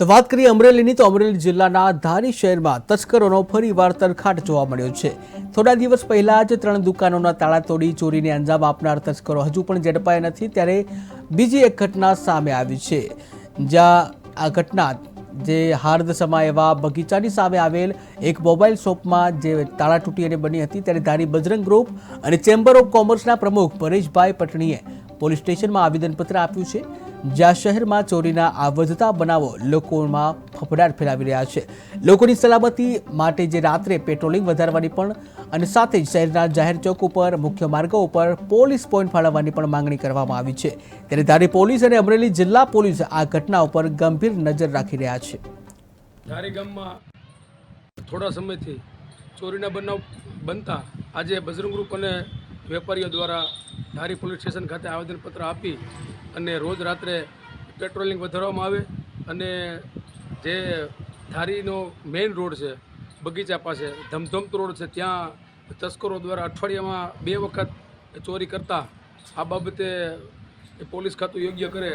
તો વાત કરીએ અમરેલીની, તો અમરેલી જિલ્લાના ધારી શહેરમાં તસ્કરોનો ફરીવાર તરખાટ જોવા મળ્યો છે. થોડા દિવસ પહેલા જ ત્રણ દુકાનોના તાળા તોડી ચોરીને અંજામ આપનાર તસ્કરો હજુ પણ ઝડપાયા નથી, ત્યારે બીજી એક ઘટના સામે આવી છે. જ્યાં આ ઘટના જે હાર્દ સમા એવા બગીચાની સામે આવેલ એક મોબાઈલ શોપમાં જે તાળા તૂટી અને બની હતી, ત્યારે ધારી બજરંગ ગ્રુપ અને ચેમ્બર ઓફ કોમર્સના પ્રમુખ પરેશભાઈ પટણીએ પોલીસ સ્ટેશનમાં આવેદનપત્ર આપ્યું છે. જ્યાં શહેરમાં ચોરીના આ વધતા બનાવો લોકોમાં ફફડાટ ફેલાવી રહ્યા છે. લોકોની સલામતી માટે જે રાત્રે પેટ્રોલિંગ વધારવાની પણ અને સાથે જ શહેરના જાહેર ચોક ઉપર મુખ્ય માર્ગો ઉપર પોલીસ પોઈન્ટ ફાળવવાની પણ માંગણી કરવામાં આવી છે. ત્યારે ધારી પોલીસ અને અમરેલી જિલ્લા પોલીસ આ ઘટના ઉપર ગંભીર નજર રાખી રહ્યા છે. ધારી થોડા સમયથી ચોરીના બનાવ બનતા આજે બજરંગ ગ્રુપ અને વેપારીઓ દ્વારા ધારી પોલીસ સ્ટેશન ખાતે આવેદનપત્ર આપી અને રોજ રાત્રે પેટ્રોલિંગ વધારવામાં આવે અને જે ધારીનો મેઇન રોડ છે, બગીચા પાસે, ધમધમતો રોડ છે, ત્યાં તસ્કરો દ્વારા અઠવાડિયામાં બે વખત ચોરી કરતા, આ બાબતે પોલીસ ખાતું યોગ્ય કરે